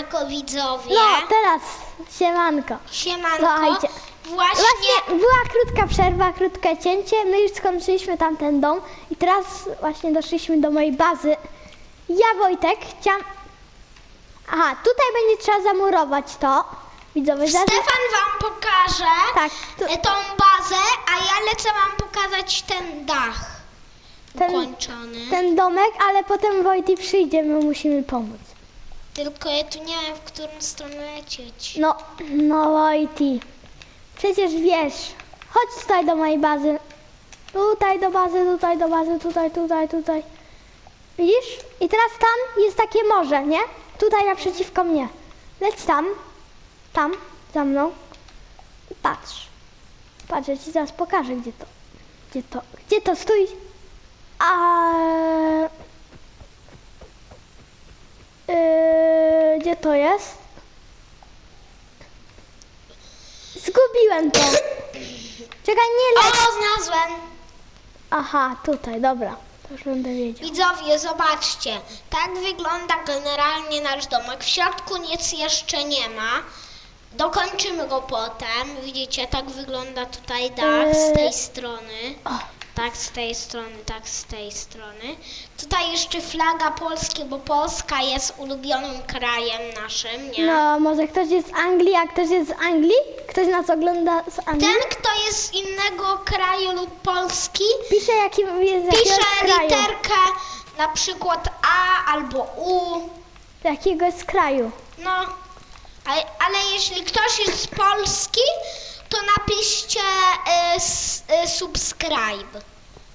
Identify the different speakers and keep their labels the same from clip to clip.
Speaker 1: Siemanko widzowie.
Speaker 2: No, teraz siemanko.
Speaker 1: Siemanko.
Speaker 2: Słuchajcie.
Speaker 1: Właśnie,
Speaker 2: Właśnie była krótka przerwa, krótkie cięcie. My już skończyliśmy tamten dom i teraz właśnie doszliśmy do mojej bazy. Ja, Wojtek, chciałam... Aha, tutaj będzie trzeba zamurować to. Widzowie, zaraz...
Speaker 1: Stefan wam pokaże
Speaker 2: Tak, tu-
Speaker 1: e, tą bazę, a ja lecę wam pokazać ten dach
Speaker 2: Ten-
Speaker 1: ukończony.
Speaker 2: ten domek, ale potem Wojty przyjdzie, my musimy pomóc.
Speaker 1: Tylko ja tu nie wiem, w którą stronę lecieć.
Speaker 2: No, no Wojty. Przecież wiesz. Chodź tutaj do mojej bazy. Tutaj do bazy, tutaj do bazy, tutaj, tutaj, tutaj. Widzisz? I teraz tam jest takie morze, nie? Tutaj naprzeciwko mnie. Leć tam. Tam, za mną. I patrz. Patrz, ja ci zaraz pokażę, gdzie to. Gdzie to? Gdzie to? Stój. A... Yy, gdzie to jest? Zgubiłem to. Czekaj, nie
Speaker 1: O,
Speaker 2: leć.
Speaker 1: znalazłem!
Speaker 2: Aha, tutaj, dobra. To już będę wiedział.
Speaker 1: Widzowie, zobaczcie. Tak wygląda generalnie nasz domek. W środku nic jeszcze nie ma. Dokończymy go potem. Widzicie, tak wygląda tutaj dach z tej
Speaker 2: Eee.
Speaker 1: strony.
Speaker 2: O,
Speaker 1: Tak z tej strony, tak z tej strony. Tutaj jeszcze flaga Polski, bo Polska jest ulubionym krajem naszym, nie?
Speaker 2: no, może ktoś jest z Anglii, a ktoś jest z Anglii? Ktoś nas ogląda z Anglii?
Speaker 1: Ten, kto jest z innego kraju lub Polski,
Speaker 2: Pisze, jaki jest z jakiegoś
Speaker 1: pisze
Speaker 2: kraju.
Speaker 1: literkę na przykład A albo U.
Speaker 2: Z jakiegoś kraju.
Speaker 1: No, ale, ale jeśli ktoś jest z Polski, to napiszcie y, y, subscribe.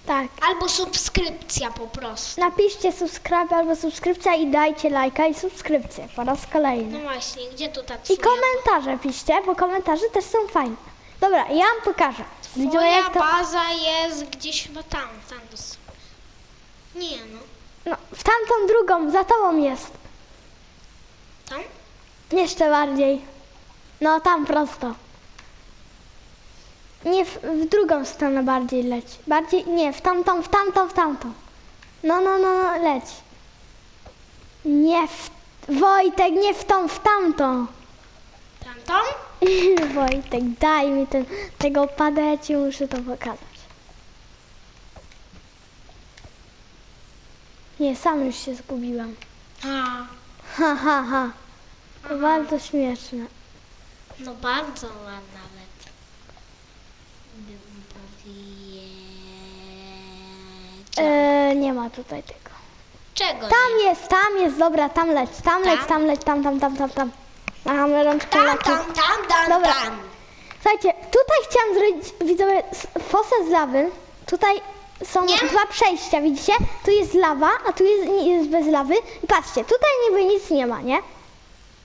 Speaker 2: Tak.
Speaker 1: Albo subskrypcja po prostu.
Speaker 2: Napiszcie subskrypcja albo subskrypcja i dajcie lajka i subskrypcję po raz
Speaker 1: No
Speaker 2: kolejny.
Speaker 1: właśnie, gdzie tu ta
Speaker 2: I
Speaker 1: twoja,
Speaker 2: komentarze piszcie, bo komentarze też są fajne. Dobra, ja wam pokażę. Widzicie,
Speaker 1: twoja
Speaker 2: jak to...
Speaker 1: baza jest gdzieś chyba tam, tam Nie no,
Speaker 2: No, w tamtą drugą, za tobą jest.
Speaker 1: tam?
Speaker 2: Jeszcze bardziej. No, tam prosto. Nie, w, w drugą stronę bardziej leć. Bardziej, nie, w tamtą, w tamtą, w tamtą. No, no, no, no leć. Nie w... Wojtek, nie w tą, w tamtą.
Speaker 1: Tamtą?
Speaker 2: Wojtek, daj mi ten, tego pada, ja ci muszę to pokazać. Nie, sam już się zgubiłem.
Speaker 1: A,
Speaker 2: Ha, ha, ha. To bardzo śmieszne.
Speaker 1: no bardzo ładna nawet. Bym powiedział.
Speaker 2: E, nie ma tutaj tego.
Speaker 1: Czego
Speaker 2: Tam jest, tam jest, dobra, tam leć, tam leć,
Speaker 1: Tam?
Speaker 2: tam leć, tam, tam, tam, tam, tam. Mam rączkę
Speaker 1: Tam, tam, tam, tam,
Speaker 2: Dobra.
Speaker 1: tam.
Speaker 2: Słuchajcie, tutaj chciałam zrobić, widzowie, s- fosę z lawy. Tutaj są
Speaker 1: Nie?
Speaker 2: dwa przejścia, widzicie? Tu jest lawa, a tu jest, nie- jest bez lawy. I patrzcie, tutaj niby nic nie ma, nie?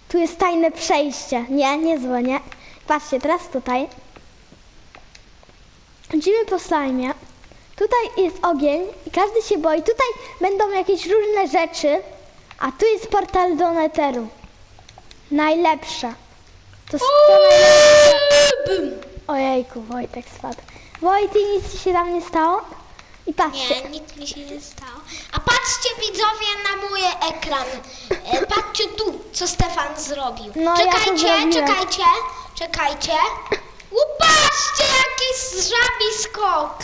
Speaker 2: Tu jest tajne przejście. Nie, niezłe, nie? Patrzcie, teraz tutaj. Idziemy po slajmie. Tutaj jest ogień i każdy się boi. Tutaj będą jakieś różne rzeczy, a tu jest portal do Netheru. Najlepsze. To, s- to najlepsze. Ojejku, Wojtek spadł. Wojty, nic ci się tam nie stało? I patrzcie,
Speaker 1: Nie, nic mi się nie stało. A patrzcie widzowie na mój ekran. E, patrzcie tu, co Stefan zrobił.
Speaker 2: No, ja to
Speaker 1: czekajcie,
Speaker 2: zrobiłem.
Speaker 1: czekajcie, czekajcie. Jaki żabi skok.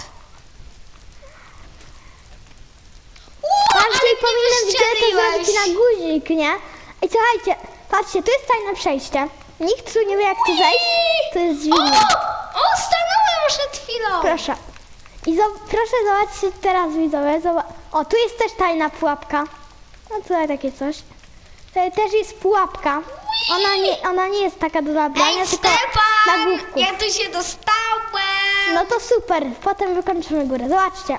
Speaker 1: U,
Speaker 2: każdy
Speaker 1: ale
Speaker 2: powinien
Speaker 1: mnie
Speaker 2: gdzie to
Speaker 1: wystrzeliłeś.
Speaker 2: zrobić na guzik, nie? I słuchajcie, patrzcie, tu jest tajne przejście. Nikt tu nie wie jak tu zejść. Tu jest
Speaker 1: O, o, stanąłem przed chwilą.
Speaker 2: Proszę. I zo- proszę zobaczcie teraz widzowie. Zoba- o, tu jest też tajna pułapka. No tutaj takie coś. Tutaj też jest pułapka. Ona nie, ona nie jest taka do zabrania,
Speaker 1: Ej,
Speaker 2: tylko
Speaker 1: Stefan,
Speaker 2: główku.
Speaker 1: ja tu się dostałem.
Speaker 2: No to super, potem wykończymy górę. Zobaczcie.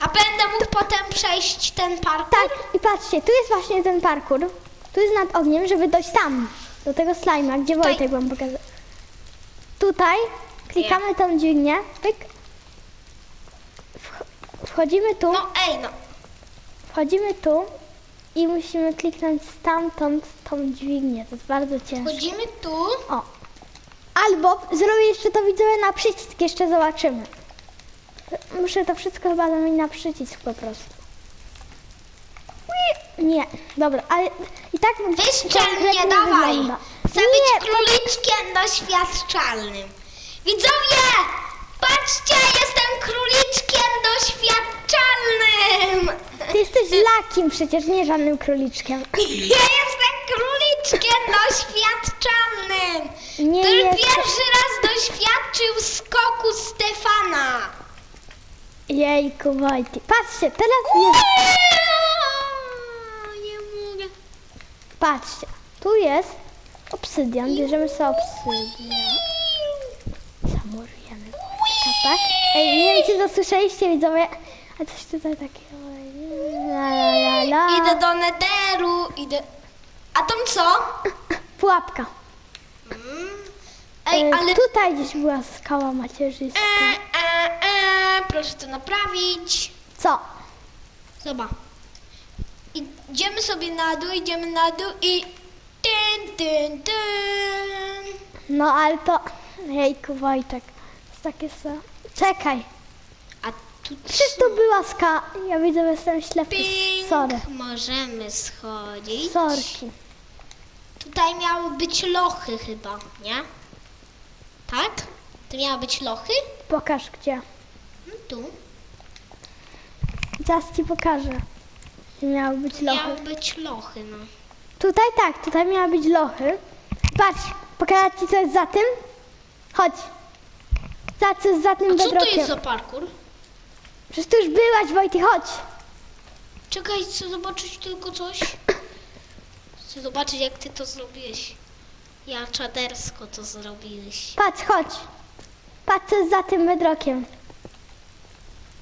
Speaker 1: A będę mógł potem przejść ten parkour?
Speaker 2: Tak, i patrzcie, tu jest właśnie ten parkour. Tu jest nad ogniem, żeby dojść tam, do tego slajma, gdzie
Speaker 1: Tutaj.
Speaker 2: Wojtek wam pokazał. Tutaj klikamy tą dźwignię, pyk. Wch- Wchodzimy tu,
Speaker 1: No ej, no.
Speaker 2: wchodzimy tu i musimy kliknąć stamtąd tą dźwignię. To jest bardzo ciężkie.
Speaker 1: Chodzimy tu.
Speaker 2: O. Albo zrobię jeszcze to widzowie na przycisk, jeszcze zobaczymy. Muszę to wszystko chyba zamienić na przycisk po prostu. Nie, dobra, ale i tak konkretnie
Speaker 1: mnie, dawaj!
Speaker 2: wygląda.
Speaker 1: Chcę
Speaker 2: Nie,
Speaker 1: być króliczkiem doświadczalnym. Widzowie! Patrzcie, jestem króliczkiem doświadczalnym!
Speaker 2: ty jesteś lakim przecież, nie żadnym króliczkiem.
Speaker 1: Ja jestem króliczkiem doświadczalnym!
Speaker 2: Nie
Speaker 1: Który
Speaker 2: jest-
Speaker 1: pierwszy raz doświadczył skoku Stefana!
Speaker 2: Jejku, Wojty. Patrzcie, teraz jest,
Speaker 1: Nie mogę.
Speaker 2: patrzcie, tu jest obsydian, bierzemy sobie obsydian. Zamurujemy Wojtka, tak? Ej, nie wiem, czy to słyszeliście, widzowie, a coś tutaj takiego, la la la la.
Speaker 1: Idę do Nederu, idę... A tam co?
Speaker 2: Pułapka.
Speaker 1: Ej,
Speaker 2: E,
Speaker 1: ale...
Speaker 2: Tutaj gdzieś była skała macierzysta.
Speaker 1: E, e, e, proszę to naprawić.
Speaker 2: Co?
Speaker 1: Zobacz. Idziemy sobie na dół, idziemy na dół i... Tyn, tyn, tyn.
Speaker 2: No ale to... Jejku, Wojtek. Takie są... Czekaj.
Speaker 1: A tu
Speaker 2: Przecież tu była ska... Ja widzę, że jestem ślepy.
Speaker 1: ping.
Speaker 2: Sorry.
Speaker 1: Możemy schodzić.
Speaker 2: Sorki.
Speaker 1: Tutaj miały być lochy chyba, nie? Tak? To miały być lochy?
Speaker 2: Pokaż gdzie.
Speaker 1: No tu.
Speaker 2: Zaraz ci pokażę. Gdzie miały być lochy.
Speaker 1: Miały być lochy, no.
Speaker 2: Tutaj tak, tutaj miały być lochy. Patrz, pokażę ci co jest za tym. Chodź. Za co jest za tym
Speaker 1: A co to jest za parkour?
Speaker 2: Przecież tu już byłaś, Wojty, chodź.
Speaker 1: Czekaj, chcę zobaczyć tylko coś. Chcę zobaczyć, jak ty to zrobiłeś. Ja czadersko to zrobiłeś.
Speaker 2: Patrz, chodź. Patrz, co jest za tym bedrokiem.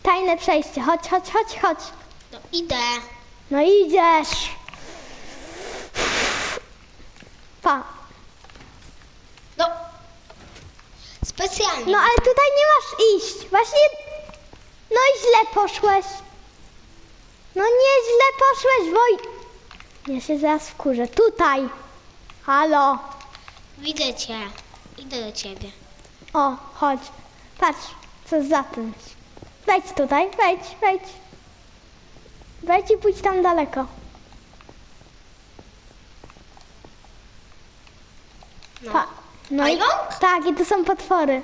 Speaker 2: Tajne przejście. Chodź, chodź, chodź, chodź.
Speaker 1: No idę.
Speaker 2: No idziesz. Pa.
Speaker 1: No. Specjalnie.
Speaker 2: No ale tutaj nie masz iść. Właśnie. No i źle poszłeś. No nie źle poszłeś, Woj. Ja się zaraz wkurzę. Tutaj. Halo.
Speaker 1: Widzę cię. Idę do ciebie.
Speaker 2: O, chodź. Patrz, co za tym. Wejdź tutaj, wejdź, wejdź. Wejdź i pójdź tam daleko.
Speaker 1: No.
Speaker 2: Pa. No i,
Speaker 1: Pająk?
Speaker 2: tak, i to są potwory.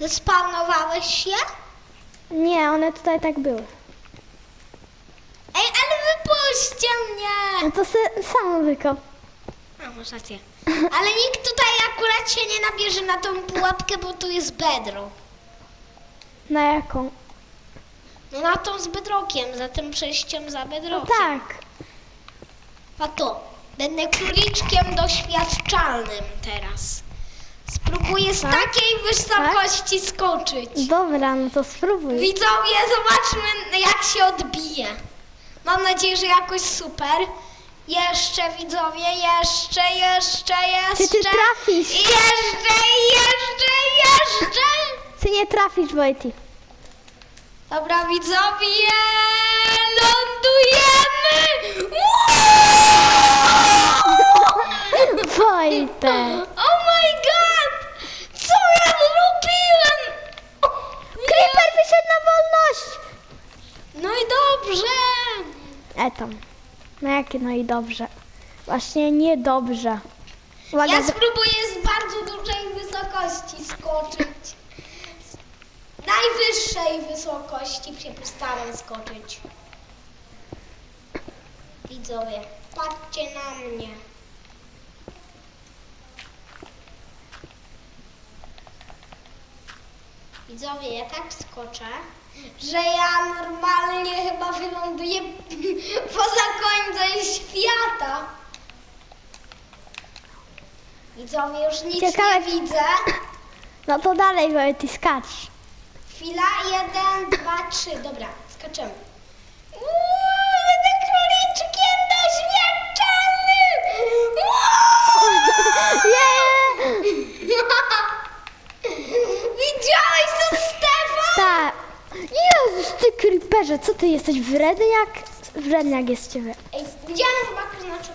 Speaker 1: Zespawnowałeś się?
Speaker 2: Nie, one tutaj tak były.
Speaker 1: Ej, ale wypuśćcie mnie!
Speaker 2: No to se, samo wykop.
Speaker 1: A, masz rację. Ale nikt tutaj akurat się nie nabierze na tą pułapkę, bo tu jest bedro.
Speaker 2: Na jaką?
Speaker 1: No na tą z bedrokiem, za tym przejściem za
Speaker 2: No tak.
Speaker 1: A to, będę króliczkiem doświadczalnym teraz. Spróbuję z
Speaker 2: Tak?
Speaker 1: takiej wysokości skoczyć.
Speaker 2: Dobra, no to spróbuj.
Speaker 1: Widzowie, zobaczmy jak się odbije. Mam nadzieję, że jakoś super. Jeszcze widzowie, jeszcze, jeszcze, jeszcze.
Speaker 2: Czy ty trafisz?
Speaker 1: Jeszcze, jeszcze, jeszcze.
Speaker 2: Ty nie trafisz, Wojty.
Speaker 1: Dobra widzowie, lądujemy.
Speaker 2: Wojtek.
Speaker 1: Oh my god! Co ja zrobiłem?
Speaker 2: Creeper wyszedł na wolność.
Speaker 1: No i dobrze.
Speaker 2: E tam. No jakie no i dobrze. Właśnie niedobrze. Uwaga,
Speaker 1: Ja spróbuję z bardzo dużej wysokości skoczyć. Z najwyższej wysokości się postaram skoczyć. Widzowie, patrzcie na mnie. Widzowie, ja tak skoczę, że ja normalnie chyba wyląduję poza końcem świata. Widzowie, już nic
Speaker 2: Ciekawe-
Speaker 1: nie widzę.
Speaker 2: No to dalej, Wojty, skacz.
Speaker 1: Chwila, jeden, dwa, trzy. Dobra, skaczemy. Uuu, będę króliczkiem doświadczalnym!
Speaker 2: Nie!
Speaker 1: Widziałeś to,
Speaker 2: ty creeperze, co ty jesteś wredny jak... Wredny jak jest ciebie.
Speaker 1: Ej, widziałem chyba znaczy...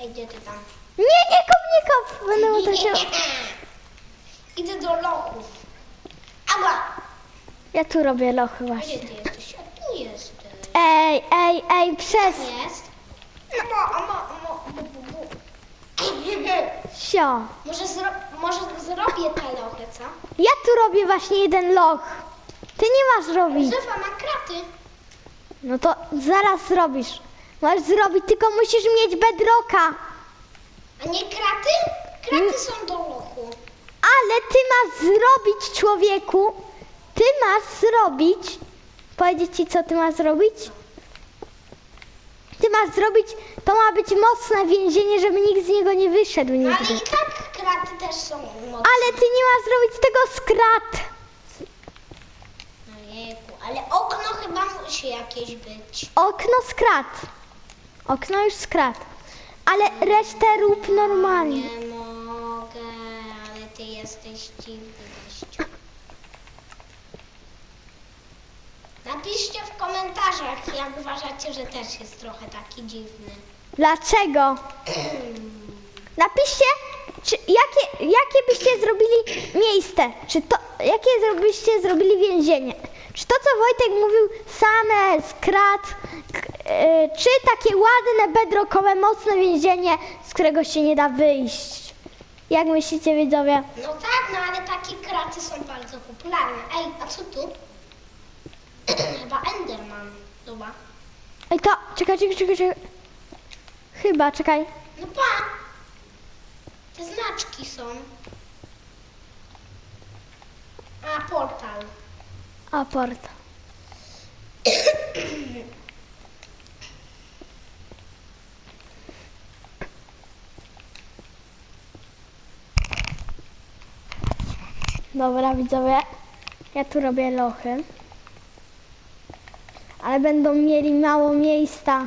Speaker 1: Ej, gdzie ty tam?
Speaker 2: Nie, nie kop, nie kop. Będę to się...
Speaker 1: Idę do lochów. Ała!
Speaker 2: Ja tu robię lochy
Speaker 1: Gdzie
Speaker 2: właśnie.
Speaker 1: ty jesteś? A tu jesteś.
Speaker 2: ej, ej, ej, przez...
Speaker 1: Jest. No, a mo, mo, bu, bu, bu.
Speaker 2: Sio.
Speaker 1: Może, zro, może zrobię te lochy, co?
Speaker 2: Ja tu robię właśnie jeden loch. Ty nie masz robić.
Speaker 1: Żywa ma kraty.
Speaker 2: No to zaraz zrobisz. Masz zrobić, tylko musisz mieć bedrocka.
Speaker 1: A nie kraty? Kraty są do lochu.
Speaker 2: Ale ty masz zrobić, człowieku. Ty masz zrobić. Powiedzieć ci, co ty masz zrobić? Ty masz zrobić, to ma być mocne więzienie, żeby nikt z niego nie wyszedł
Speaker 1: ale
Speaker 2: nigdy.
Speaker 1: i tak kraty też są mocne.
Speaker 2: Ale ty nie masz zrobić tego z krat.
Speaker 1: Ale okno chyba musi jakieś być.
Speaker 2: Okno z krat. Okno już z krat. Ale resztę rób normalnie.
Speaker 1: Nie mogę, ale ty jesteś dziwny gościu. Napiszcie w komentarzach, jak uważacie, że też jest trochę taki dziwny.
Speaker 2: Dlaczego? Napiszcie, czy, jakie, jakie byście zrobili miejsce, czy to, jakie byście zrobili więzienie. Czy to, co Wojtek mówił, same z krat, k- e, czy takie ładne, bedrockowe, mocne więzienie, z którego się nie da wyjść. Jak myślicie, widzowie?
Speaker 1: No tak, no ale takie kraty są bardzo popularne. Ej, a co tu? Chyba Enderman. Dobra.
Speaker 2: Ej, to, czekaj, czekaj, czekaj, czekaj. Chyba, czekaj.
Speaker 1: No pa! Te znaczki są. A, portal.
Speaker 2: Aport. Dobra, widzowie. Ja tu robię lochy. Ale będą mieli mało miejsca.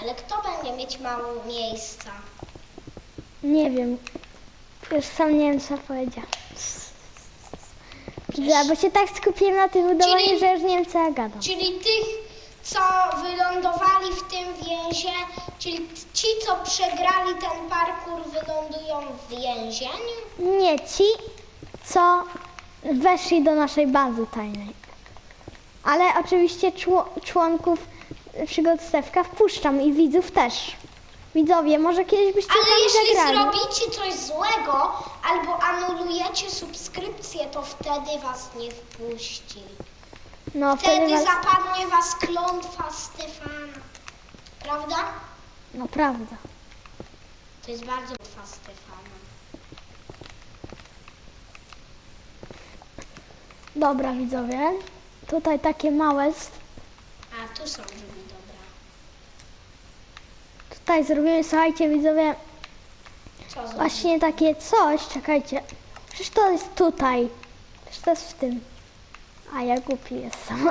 Speaker 1: Ale będzie mieć mało miejsca?
Speaker 2: Nie wiem. Już sam nie wiem, co powiedział. Ja, bo się tak skupiłem na tym budowaniu,
Speaker 1: Czyli-
Speaker 2: że już nie wiem, co ja gadam.
Speaker 1: Czyli tych, co wylądowali w tym więzie, czyli ci, co przegrali ten parkour, wylądują w więzieniu?
Speaker 2: Nie ci, co weszli do naszej bazy tajnej. Ale oczywiście czło- członków przygód Stewka wpuszczam i widzów też. Widzowie, może kiedyś byście
Speaker 1: Ale jeśli
Speaker 2: zagrali.
Speaker 1: zrobicie coś złego albo anulujecie subskrypcję, to wtedy was nie wpuści.
Speaker 2: No wtedy
Speaker 1: Wtedy
Speaker 2: was...
Speaker 1: zapadnie was klątwa Stefana. Prawda?
Speaker 2: No prawda.
Speaker 1: To jest bardzo klątwa Stefana.
Speaker 2: Dobra widzowie. Tutaj takie małe.
Speaker 1: Tu są drzwi, dobra.
Speaker 2: Tutaj zrobimy, słuchajcie widzowie,
Speaker 1: Co zrobić?
Speaker 2: właśnie takie coś. Czekajcie. Przecież to jest tutaj. Przecież to jest w tym. A ja głupi jestem.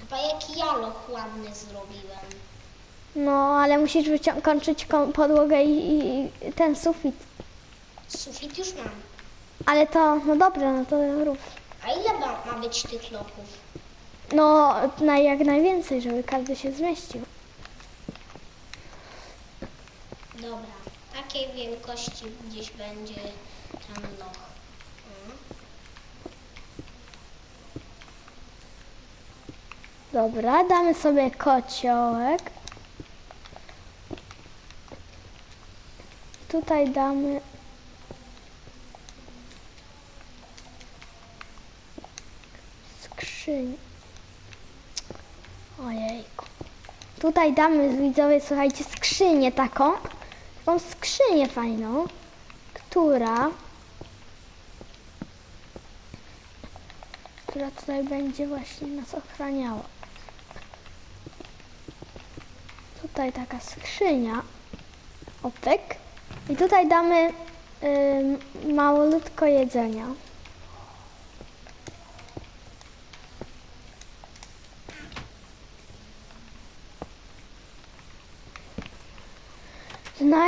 Speaker 1: Chyba jaki ja loch ładny zrobiłem.
Speaker 2: No, ale musisz wycią- kończyć ko- podłogę i, i i ten sufit.
Speaker 1: Sufit już mam.
Speaker 2: Ale to, no dobrze, no to rób.
Speaker 1: A ile ma, ma być tych lochów?
Speaker 2: No, na jak najwięcej, żeby każdy się zmieścił.
Speaker 1: Dobra, takiej wielkości gdzieś będzie ten loch. Mhm.
Speaker 2: Dobra, damy sobie kociołek. Tutaj damy... Skrzynię. Ojejku. Tutaj damy, widzowie, słuchajcie, skrzynię taką. Taką skrzynię fajną, która... która tutaj będzie właśnie nas ochraniała. Tutaj taka skrzynia. Opyk. I tutaj damy małolutko jedzenia.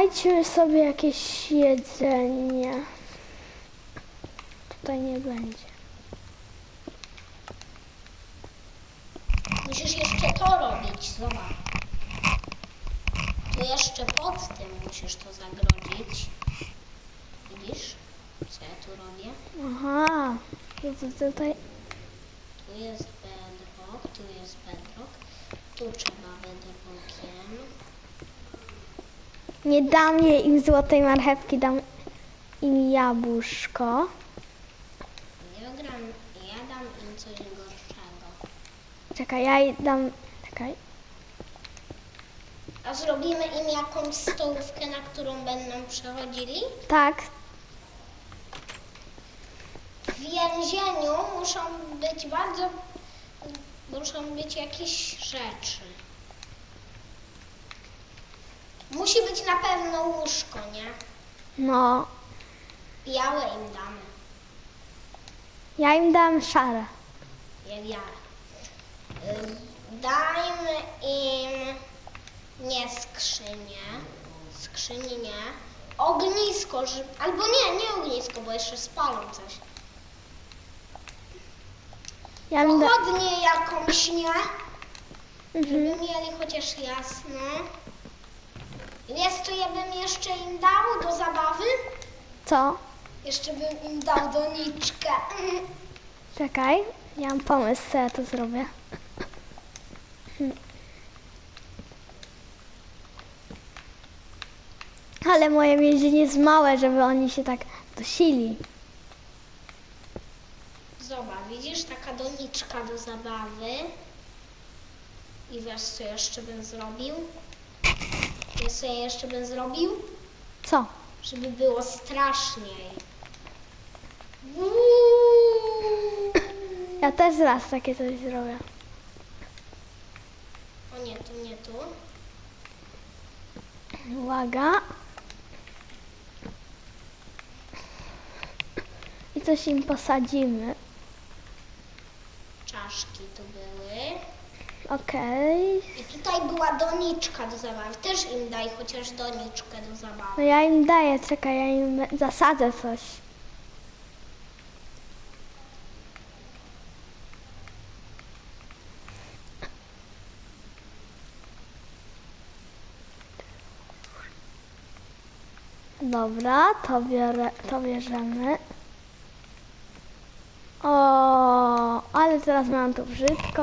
Speaker 2: Znajdźmy sobie jakieś jedzenie. tutaj nie będzie.
Speaker 1: Musisz jeszcze to robić, zobacz. Tu jeszcze pod tym musisz to zagrodzić. Widzisz, co ja tu robię?
Speaker 2: Aha, to tutaj.
Speaker 1: Tu jest bedrock, tu jest bedrock. Tu trzeba bedrockiem.
Speaker 2: Nie dam jej im złotej marchewki, dam im jabłuszko.
Speaker 1: Ja gram, ja dam im coś gorszego.
Speaker 2: Czekaj, ja jej dam. Czekaj.
Speaker 1: A zrobimy im jakąś stołówkę, na którą będą przechodzili?
Speaker 2: Tak,
Speaker 1: W więzieniu muszą być bardzo, muszą być jakieś rzeczy. Musi być na pewno łóżko, nie?
Speaker 2: no.
Speaker 1: Białe im damy,
Speaker 2: Ja im dam szare.
Speaker 1: jak ja. Y, Dajmy im nie skrzynię, skrzyni nie, ognisko, że, albo nie, nie ognisko, bo jeszcze spalą coś.
Speaker 2: Ja im.
Speaker 1: Pochodnie jakąś, nie?
Speaker 2: Mhm.
Speaker 1: Żeby mieli chociaż jasno. Wiesz, co ja bym jeszcze im dał do zabawy?
Speaker 2: Co?
Speaker 1: Jeszcze bym im dał doniczkę.
Speaker 2: Czekaj, ja mam pomysł, co ja tu zrobię. Ale moje więzienie jest małe, żeby oni się tak dosili.
Speaker 1: Zobacz, widzisz, taka doniczka do zabawy. I wiesz, co jeszcze bym zrobił? Ja jeszcze bym zrobił?
Speaker 2: Co?
Speaker 1: Żeby było straszniej. Uuu.
Speaker 2: Ja też raz takie coś zrobię.
Speaker 1: O nie, tu nie tu.
Speaker 2: Uwaga. I coś im posadzimy.
Speaker 1: Czaszki tu były.
Speaker 2: Okej.
Speaker 1: I tutaj była doniczka do zabawy. Też im daj chociaż doniczkę do
Speaker 2: No
Speaker 1: zabawy.
Speaker 2: ja im daję, czekaj, ja im zasadzę coś. Dobra, to, biorę, to bierzemy. O, ale teraz mam tu brzydko.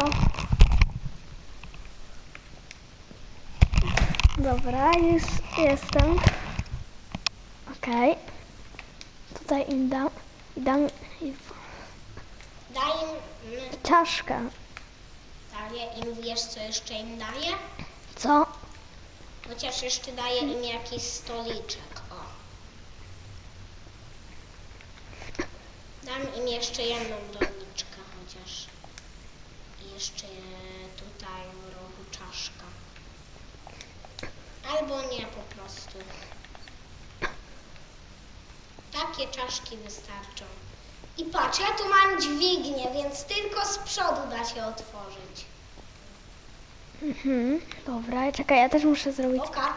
Speaker 2: Dobra, już jestem. Okej. Tutaj im dam, dam im
Speaker 1: Daj im, mm,
Speaker 2: czaszkę.
Speaker 1: daję im, wiesz co jeszcze im daję?
Speaker 2: Co?
Speaker 1: Chociaż jeszcze daję im jakiś stoliczek, o. Dam im jeszcze jedną doniczkę chociaż. I jeszcze tutaj w rogu czaszka. Albo nie po prostu. Takie czaszki wystarczą. I patrz, ja tu mam dźwignię, więc tylko z przodu da się otworzyć.
Speaker 2: Mhm, dobra, czekaj, ja też muszę zrobić.
Speaker 1: Oka.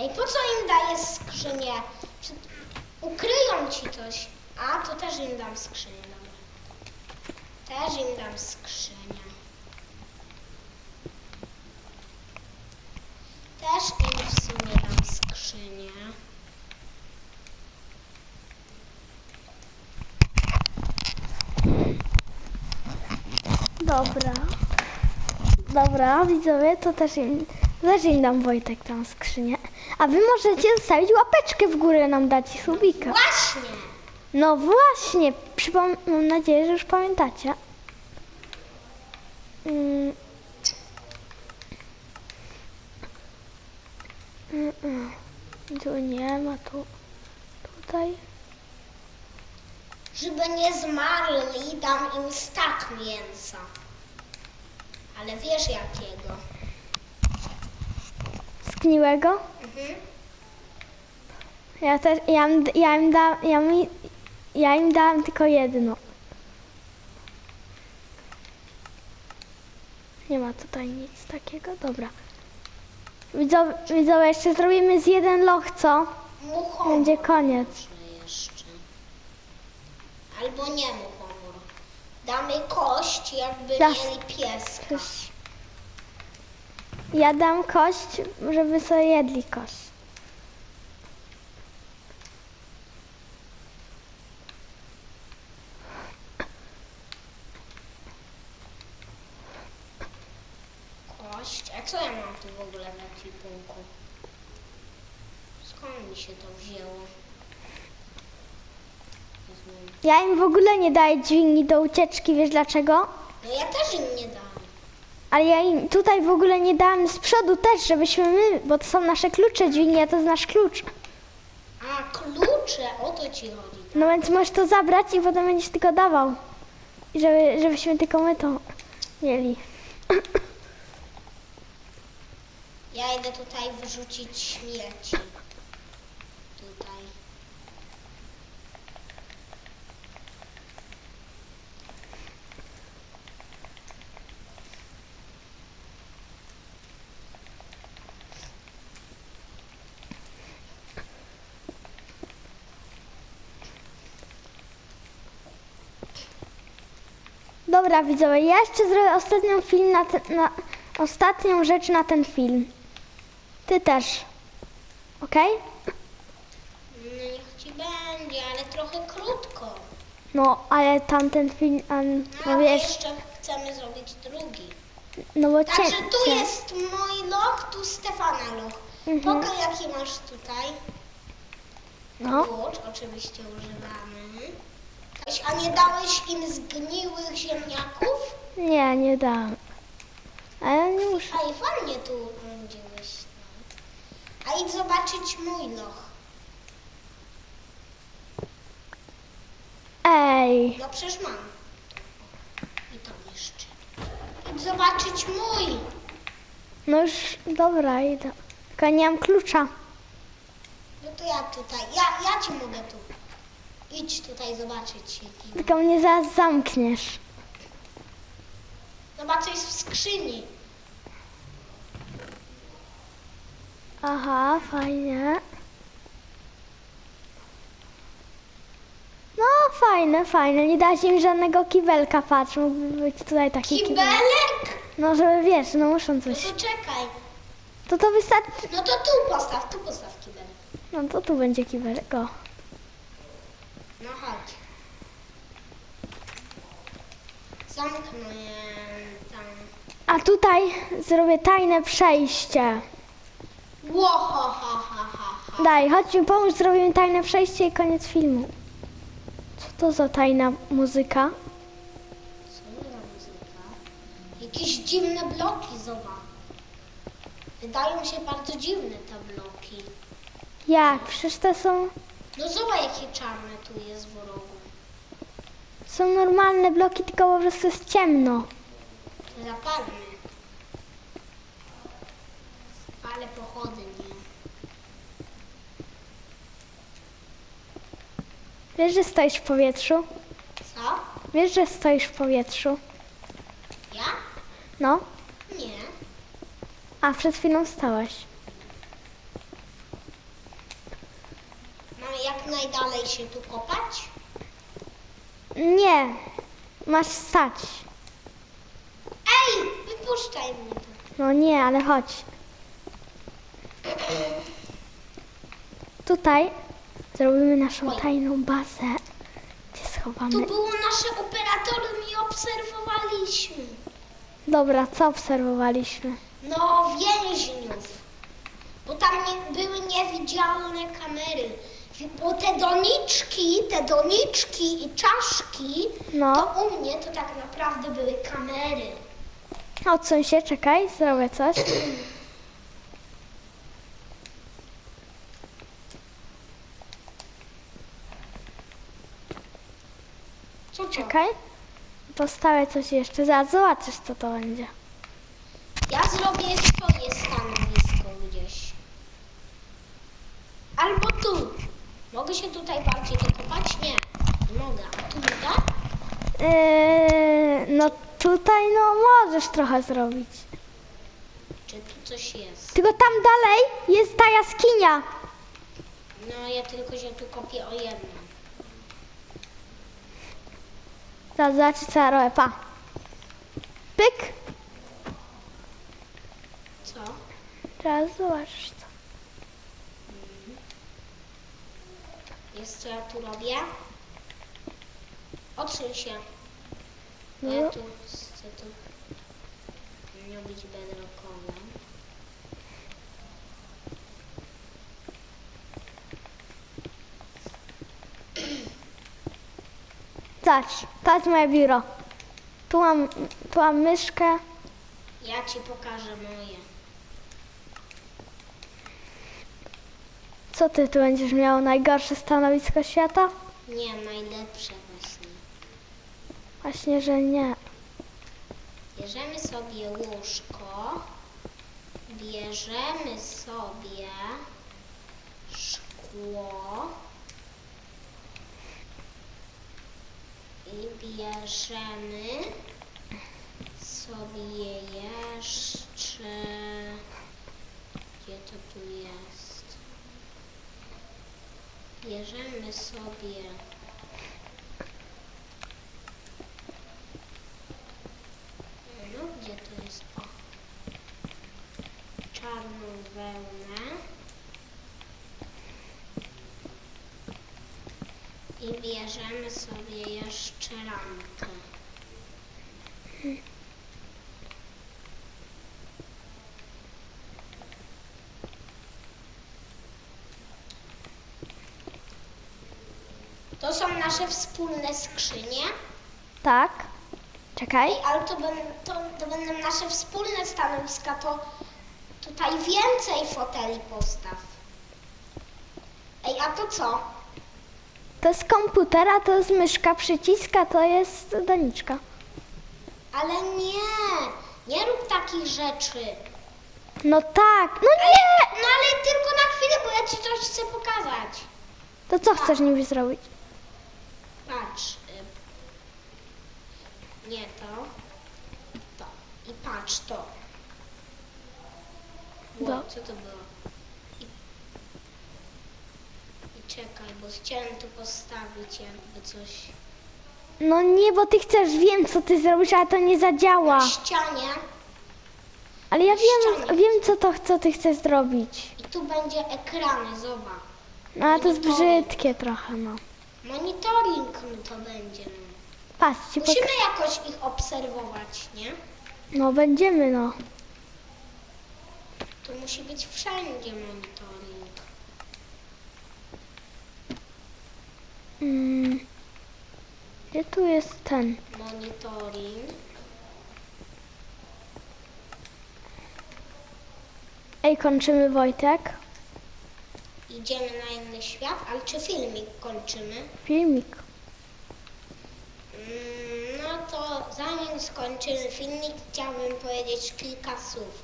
Speaker 1: Ej, po co im dajesz skrzynię? Czy ukryją ci coś? A, to też im dam skrzynię, dobra. Też im dam skrzynię. Też im w sumie dam skrzynię.
Speaker 2: Dobra. Dobra, widzowie, to też im, też im dam Wojtek tą skrzynię. A wy możecie zostawić łapeczkę w górę nam dać i subika.
Speaker 1: Właśnie!
Speaker 2: No właśnie, przypom- mam nadzieję, że już pamiętacie. Mm. Mm, mm. Tu nie ma, tu, tutaj.
Speaker 1: Żeby nie zmarli, dam im stak mięsa. Ale wiesz jakiego?
Speaker 2: Zgniłego?
Speaker 1: Mhm.
Speaker 2: Ja też, ja, im- ja im dam, ja, mi, ja im dam tylko jedno. Nie ma tutaj nic takiego, dobra. Widzowie, widzowie jeszcze zrobimy z jeden loch, co?
Speaker 1: Muchą.
Speaker 2: Będzie koniec.
Speaker 1: Jeszcze. Albo nie muchomor. Damy kość, jakby
Speaker 2: Das-
Speaker 1: mieli pieska.
Speaker 2: Ja dam kość, żeby sobie jedli. Kość?
Speaker 1: A co ja mam tu w ogóle w ekwipunku? Skąd mi się to wzięło? Wezmę-
Speaker 2: Ja im w ogóle nie daję dźwigni do ucieczki, wiesz dlaczego?
Speaker 1: No ja też im nie dam.
Speaker 2: Ale ja im tutaj w ogóle nie dałam z przodu też, żebyśmy my, bo to są nasze klucze, dźwignia to jest nasz klucz.
Speaker 1: A, klucze, o to ci chodzi.
Speaker 2: No więc możesz to zabrać i potem będziesz tylko dawał. I żeby, żebyśmy tylko my to mieli.
Speaker 1: Ja idę tutaj wyrzucić śmieci. Tutaj.
Speaker 2: Dobra widzowie, ja jeszcze zrobię ostatnią film na, ten, na ostatnią rzecz na ten film. Ty też. Okej?
Speaker 1: No niech ci będzie, ale trochę krótko.
Speaker 2: No, ale tamten film, an,
Speaker 1: No,
Speaker 2: no wiesz,
Speaker 1: jeszcze chcemy zrobić drugi.
Speaker 2: no bo
Speaker 1: Także
Speaker 2: cię,
Speaker 1: tu
Speaker 2: cię.
Speaker 1: jest mój loch, tu Stefana loch.
Speaker 2: Mhm.
Speaker 1: Pokaż jaki masz tutaj.
Speaker 2: No,
Speaker 1: Klucz oczywiście używamy. A nie dałeś im zgniłych ziemniaków?
Speaker 2: nie, nie dam. Ale nie muszę.
Speaker 1: A i fajnie tu urządziłeś. A idź zobaczyć mój loch.
Speaker 2: Ej,
Speaker 1: No przecież mam. I to jeszcze. Idź zobaczyć mój.
Speaker 2: no już, dobra, idę. Tylko nie mam klucza.
Speaker 1: No to ja tutaj. Ja, ja ci mogę tu. Idź tutaj zobaczyć. jaki mam.
Speaker 2: Tylko mnie zaraz zamkniesz.
Speaker 1: Zobacz co jest w skrzyni.
Speaker 2: Aha, fajnie. No, fajne, fajne. Nie dać im żadnego kibelka, patrz, mógłby być tutaj taki kibel.
Speaker 1: Kibelek?
Speaker 2: No, żeby wiesz, no muszą
Speaker 1: No
Speaker 2: coś.
Speaker 1: to czekaj.
Speaker 2: To to wystarczy.
Speaker 1: No to tu postaw, tu postaw kibelek.
Speaker 2: No to tu będzie kibelek, o.
Speaker 1: No chodź. Zamknę je tam.
Speaker 2: A tutaj zrobię tajne przejście.
Speaker 1: Ło, ha, ha, ha, ha, ha.
Speaker 2: Daj, chodź mi pomóż, zrobimy tajne przejście i koniec filmu. Co to za tajna muzyka?
Speaker 1: Co za muzyka? Jakieś dziwne bloki, zobacz. Wydają się bardzo dziwne te bloki.
Speaker 2: Jak? Przecież to są,
Speaker 1: No zobacz jakie czarne tu jest w rogu.
Speaker 2: Są normalne bloki, tylko po prostu jest ciemno.
Speaker 1: Zapalmy. Ale pochodnie.
Speaker 2: Wiesz, że stoisz w powietrzu?
Speaker 1: Co?
Speaker 2: Wiesz, że stoisz w powietrzu?
Speaker 1: Ja?
Speaker 2: No,
Speaker 1: Nie.
Speaker 2: a przed chwilą stałeś.
Speaker 1: Mamy jak najdalej się tu kopać?
Speaker 2: Nie, masz stać.
Speaker 1: Ej, wypuszczaj mnie.
Speaker 2: No nie, ale chodź. Tutaj zrobimy naszą tajną bazę, gdzie schowamy.
Speaker 1: Tu było nasze operatorium i obserwowaliśmy.
Speaker 2: Dobra, co obserwowaliśmy?
Speaker 1: No, więźniów. Bo tam nie, były niewidzialne kamery. Bo te doniczki, te doniczki i czaszki,
Speaker 2: No.
Speaker 1: to u mnie to tak naprawdę były kamery.
Speaker 2: Odsuń się, czekaj, zrobię coś.
Speaker 1: Co to?
Speaker 2: Czekaj. Postawię coś jeszcze, zaraz zobaczysz co to będzie.
Speaker 1: Ja zrobię swoje stanowisko gdzieś. Albo tu. Mogę się tutaj bardziej dokopać? Nie. Nie mogę. A tu mogę?
Speaker 2: Yy, no tutaj no możesz trochę zrobić.
Speaker 1: Czy tu coś jest?
Speaker 2: Tylko tam dalej jest ta jaskinia.
Speaker 1: No ja tylko się tu kopię o
Speaker 2: zobaczcie co ja robię, pa. Pyk.
Speaker 1: Co?
Speaker 2: Teraz zobaczysz co.
Speaker 1: Jest co ja tu robię? Odsuń się.
Speaker 2: No.
Speaker 1: ja tu chcę tu bedrockowym.
Speaker 2: Zobacz, to jest moje biuro. Tu mam, tu mam myszkę.
Speaker 1: Ja ci pokażę moje.
Speaker 2: Co ty tu będziesz miał? Najgorsze stanowisko świata?
Speaker 1: Nie, najlepsze właśnie.
Speaker 2: Właśnie, że nie.
Speaker 1: Bierzemy sobie łóżko, bierzemy sobie szkło i bierzemy sobie jeszcze... Gdzie to tu jest? Bierzemy sobie No, gdzie to jest? O. Czarną wełnę. I bierzemy sobie jeszcze ramkę. To są nasze wspólne skrzynie.
Speaker 2: Tak. Czekaj.
Speaker 1: Ej, ale to, będą, to, to będą nasze wspólne stanowiska, to tutaj więcej foteli postaw. Ej, a to co?
Speaker 2: To jest komputer, a to jest myszka, przyciska, to jest doniczka.
Speaker 1: Ale nie, nie rób takich rzeczy.
Speaker 2: No tak, no
Speaker 1: Ale,
Speaker 2: nie!
Speaker 1: no ale tylko na chwilę, bo ja ci coś chcę pokazać.
Speaker 2: To co chcesz niby zrobić?
Speaker 1: Patrz. y, Nie to. To. I patrz to.
Speaker 2: Do-
Speaker 1: co to było? I, I czekaj, bo chciałem tu postawić jakby coś
Speaker 2: No nie, bo ty chcesz, wiem co ty zrobisz, ale to nie zadziała.
Speaker 1: na ścianie.
Speaker 2: Ale ja wiem, wiem co to, co ty chcesz zrobić.
Speaker 1: I tu będzie ekrany, zobacz.
Speaker 2: No ale to jest brzydkie trochę, no.
Speaker 1: Monitoring to będzie. No.
Speaker 2: Patrz, ci
Speaker 1: Musimy jakoś ich obserwować, nie?
Speaker 2: No będziemy, no.
Speaker 1: Tu musi być wszędzie monitoring.
Speaker 2: Mm. Gdzie tu jest ten?
Speaker 1: Monitoring.
Speaker 2: Ej, kończymy Wojtek.
Speaker 1: Idziemy na inny świat, ale czy filmik kończymy?
Speaker 2: Filmik.
Speaker 1: Mm, No to zanim skończymy filmik, chciałbym powiedzieć kilka słów.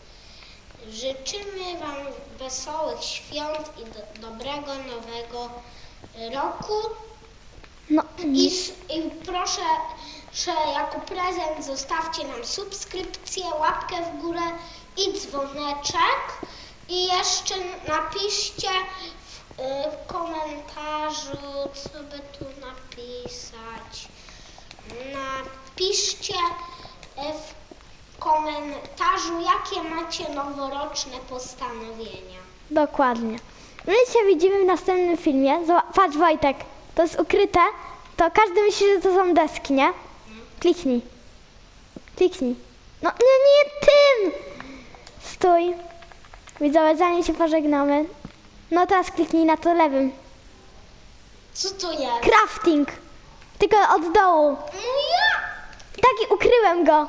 Speaker 1: Życzymy Wam wesołych świąt i do, dobrego nowego roku.
Speaker 2: No,
Speaker 1: I, I proszę, że jako prezent zostawcie nam subskrypcję, łapkę w górę i dzwoneczek. I jeszcze napiszcie w, y, w komentarzu, co by tu napisać. Y, w komentarzu, jakie macie noworoczne postanowienia.
Speaker 2: dokładnie. My się widzimy w następnym filmie. Patrz Wojtek, to jest ukryte. To każdy myśli, że to są deski, nie? Kliknij. Kliknij. No nie, nie tym! Stój. Widzowie, zanim się pożegnamy. No teraz kliknij na to lewym.
Speaker 1: Co to jest?
Speaker 2: Crafting. Tylko od dołu.
Speaker 1: No ja!
Speaker 2: Tak, ukryłem go.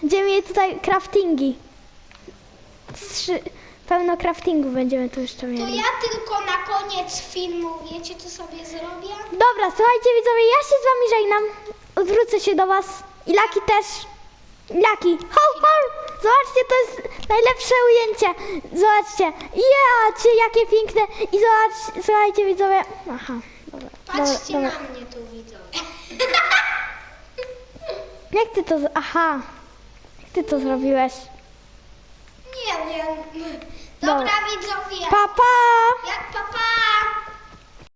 Speaker 2: Będziemy mieli tutaj craftingi. Trzy, pełno craftingów będziemy tu jeszcze
Speaker 1: To
Speaker 2: mieli.
Speaker 1: ja tylko na koniec filmu, wiecie co sobie zrobię?
Speaker 2: Dobra, słuchajcie widzowie, ja się z wami żegnam. Odwrócę się do was. I Laki też. Laki, ho, ho! Zobaczcie, to jest najlepsze ujęcie. Zobaczcie. Ja, czy jakie piękne. I zobacz, słuchajcie widzowie. Aha, dobra. Dobra,
Speaker 1: Patrzcie
Speaker 2: dobra.
Speaker 1: na mnie tu widzowie.
Speaker 2: Jak ty to... Aha. Jak ty to zrobiłeś?
Speaker 1: Nie wiem. Dobra
Speaker 2: Dobra.
Speaker 1: widzowie.
Speaker 2: Pa, pa!
Speaker 1: Jak papa.